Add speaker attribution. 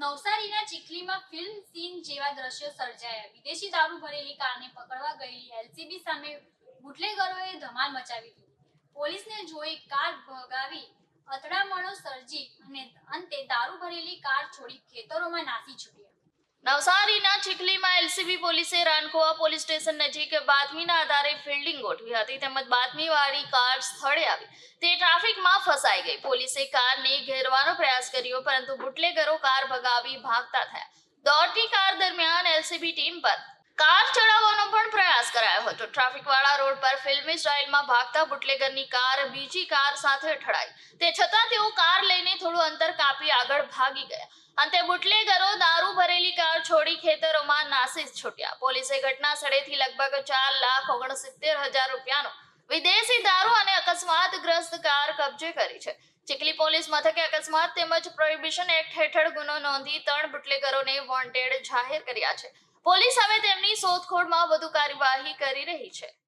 Speaker 1: નવસારીના ચીખલીમાં film scene જેવા દ્રશ્યો સર્જાયા. વિદેશી દારૂ ભરેલી કારને પકડવા ગયેલી એલસીબી સામે બુટલેગરોએ ધમાલ મચાવી દીધી. પોલીસને જોઈ કાર ભગાવી, અથડામણો સર્જી અને અંતે દારૂ ભરેલી કાર છોડી ખેતરોમાં નાસી છૂટ્યા.
Speaker 2: નવસારીના ચીખલીમાં એલસીબી પોલીસે રાનકોવા પોલીસ સ્ટેશન નજીક બાતમીના આધારે ફિલ્ડિંગ ગોઠવી હતી. તેમજ બાતમીવાળી કાર સ્થળે આવી. તે ફસાઈ ગઈ. પોલીસે કારને ઘેરવાનો પ્રયાસ કર્યો, પરંતુ બુટલેગરો કાર ભગાવી ભાગતા થયા. દોડતી કાર દરમિયાન એલસીબી ટીમ પર કાર ચડાવવાનો પણ પ્રયાસ કરાયો હતો. ટ્રાફિકવાળા રોડ પર ફિલ્મી સ્ટાઇલમાં ભાગતા બુટલેગરની કાર બીજી કાર સાથે અથડાઈ. તે છતાં તેઓ કાર લઈને થોડું અંતર કાપી આગળ ભાગી ગયા. અંતે બુટલેગરો દારૂ ભરેલી કાર છોડી ખેતરોમાં નાસી છૂટ્યા. પોલીસે ઘટના સ્થળેથી લગભગ ચાર લાખ ઓગણસિત્તેર હજાર રૂપિયાનો અકસ્માતગ્રસ્ત કાર કબજે કરી છે. ચીખલી પોલીસ મથકે અકસ્માત તેમજ પ્રોહિબિશન એક્ટ હેઠળ ગુનો નોંધી ત્રણ બુટલેગરોને વોન્ટેડ જાહેર કર્યા છે. પોલીસ હવે તેમની શોધખોળમાં વધુ કાર્યવાહી કરી રહી છે.